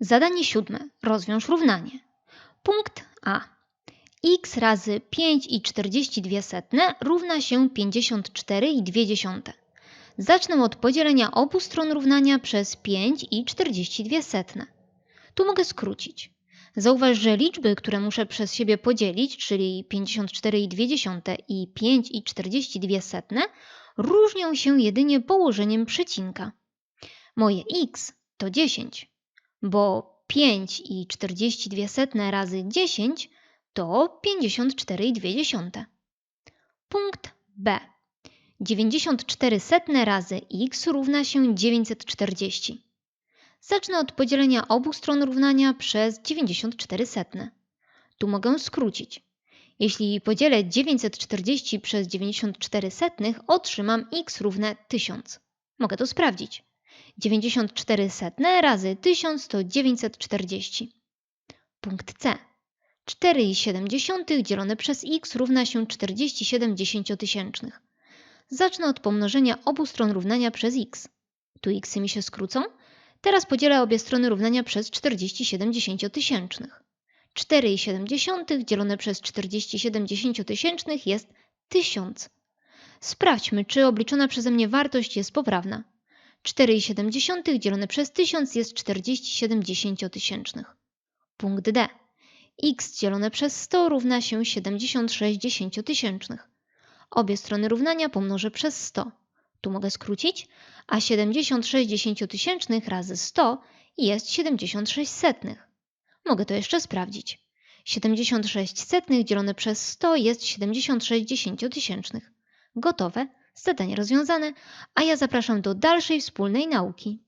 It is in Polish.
Zadanie siódme. Rozwiąż równanie. Punkt A. x razy 5 i 42 setne równa się 54,2. Zacznę od podzielenia obu stron równania przez 5 i 42 setne. Tu mogę skrócić. Zauważ, że liczby, które muszę przez siebie podzielić, czyli 54,2 i 5 i 42 setne, różnią się jedynie położeniem przecinka. Moje x to 10, bo 5 i 42 setne razy 10 to 54,2. Punkt B. 94 setne razy x równa się 940. Zacznę od podzielenia obu stron równania przez 94 setne. Tu mogę skrócić. Jeśli podzielę 940 przez 94 setnych, otrzymam x równe 1000. Mogę to sprawdzić. 94 setne razy 1000 to 940. Punkt C. 4,7 dzielone przez x równa się 47 dziesięciotysięcznych. Zacznę od pomnożenia obu stron równania przez x. Tu x mi się skrócą. Teraz podzielę obie strony równania przez 47 dziesięciotysięcznych. 4,7 dzielone przez 47 dziesięciotysięcznych jest 1000. Sprawdźmy, czy obliczona przeze mnie wartość jest poprawna. 4,7 dzielone przez 1000 jest 47 dziesięciotysięcznych. Punkt D. x dzielone przez 100 równa się 76 dziesięciotysięcznych. Obie strony równania pomnożę przez 100. Tu mogę skrócić, a 76 dziesięciotysięcznych razy 100 jest 76 setnych. Mogę to jeszcze sprawdzić. 76 setnych dzielone przez 100 jest 76 dziesięciotysięcznych. Gotowe, zadanie rozwiązane, a ja zapraszam do dalszej wspólnej nauki.